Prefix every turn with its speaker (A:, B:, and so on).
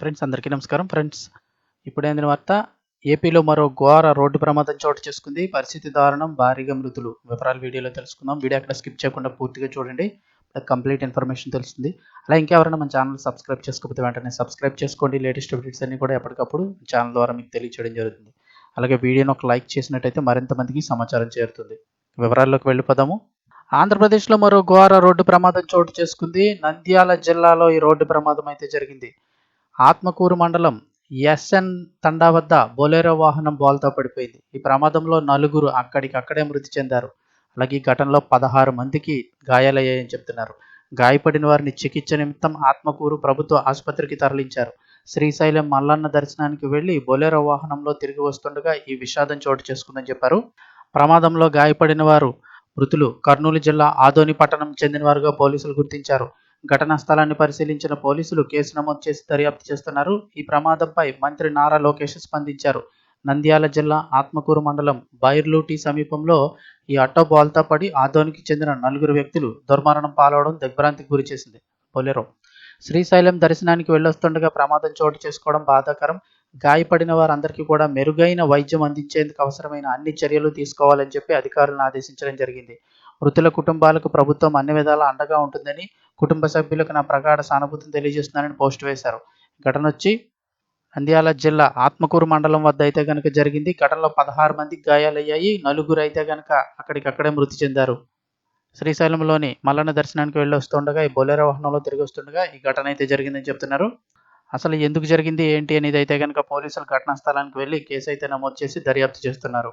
A: Friends అందరికీ నమస్కారం. Friends ఇప్పుడైన అందిన వార్త ఏపీలో మరో ఘోర రోడ్డు ప్రమాదం చోటు చేసుకుంది. పరిస్థితి దారుణం భారీగా మృతులు. వివరాలు వీడియోలో తెలుసుకుందాం. వీడియో అక్కడ స్కిప్ చేయకుండా పూర్తిగా చూడండి. కంప్లీట్ ఇన్ఫర్మేషన్ తెలుస్తుంది. అలా ఇంకెవరైనా మన ఛానల్ సబ్స్క్రైబ్ చేసుకోకపోతే వెంటనే సబ్స్క్రైబ్ చేసుకోండి. లేటెస్ట్ అప్డేట్స్ అన్ని కూడా ఎప్పటికప్పుడు ఛానల్ ద్వారా మీకు తెలియచేయడం జరుగుతుంది. అలాగే వీడియోని ఒక లైక్ చేసినట్టయితే మరింత మందికి సమాచారం చేరుతుంది. వివరాల్లోకి వెళ్ళిపోదాము. ఆంధ్రప్రదేశ్లో మరో ఘోర రోడ్డు ప్రమాదం చోటు చేసుకుంది. నంద్యాల జిల్లాలో ఈ రోడ్డు ప్రమాదం అయితే జరిగింది. ఆత్మకూరు మండలం ఎస్ఎన్ తండా వద్ద బొలేరో వాహనం బోల్తో పడిపోయింది. ఈ ప్రమాదంలో నలుగురు అక్కడికక్కడే మృతి చెందారు. అలాగే ఈ ఘటనలో పదహారు మందికి గాయాలయ్యాయని చెప్తున్నారు. గాయపడిన వారిని చికిత్స నిమిత్తం ఆత్మకూరు ప్రభుత్వ ఆసుపత్రికి తరలించారు. శ్రీశైలం మల్లన్న దర్శనానికి వెళ్ళి బొలేరో వాహనంలో తిరిగి వస్తుండగా ఈ విషాదం చోటు చేసుకుందని చెప్పారు. ప్రమాదంలో గాయపడిన వారు మృతులు కర్నూలు జిల్లా ఆదోని పట్టణం చెందినవారుగా పోలీసులు గుర్తించారు. ఘటనా స్థలాన్ని పరిశీలించిన పోలీసులు కేసు నమోదు చేసి దర్యాప్తు చేస్తున్నారు. ఈ ప్రమాదంపై మంత్రి నారా లోకేష్ స్పందించారు. నంద్యాల జిల్లా ఆత్మకూరు మండలం బైర్లూటి సమీపంలో ఈ ఆటో బోల్తా పడి ఆదోనికి చెందిన నలుగురు వ్యక్తులు దుర్మరణం పాలవడం దిగ్భ్రాంతికి గురి చేసింది. బొలెరో. శ్రీశైలం దర్శనానికి వెళ్ళొస్తుండగా ప్రమాదం చోటు చేసుకోవడం బాధాకరం. గాయపడిన వారందరికీ కూడా మెరుగైన వైద్యం అందించేందుకు అవసరమైన అన్ని చర్యలు తీసుకోవాలని చెప్పి అధికారులను ఆదేశించడం జరిగింది. మృతుల కుటుంబాలకు ప్రభుత్వం అన్ని విధాలా అండగా ఉంటుందని కుటుంబ సభ్యులకు నా ప్రగాఢ సానుభూతిని తెలియజేస్తున్నానని పోస్ట్ వేశారు. ఘటన వచ్చి నంద్యాల జిల్లా ఆత్మకూరు మండలం వద్ద అయితే కనుక జరిగింది. ఘటనలో పదహారు మందికి గాయాలయ్యాయి. నలుగురు అయితే కనుక అక్కడికక్కడే మృతి చెందారు. శ్రీశైలంలోని మల్లన్న దర్శనానికి వెళ్ళి వస్తుండగా ఈ బొలెరో వాహనంలో తిరిగి వస్తుండగా ఈ ఘటన అయితే జరిగిందని చెప్తున్నారు. అసలు ఎందుకు జరిగింది? ఏంటి? అనేది అయితే కనుక పోలీసులు ఘటనా స్థలానికి వెళ్ళి కేసు అయితే నమోదు చేసి దర్యాప్తు చేస్తున్నారు.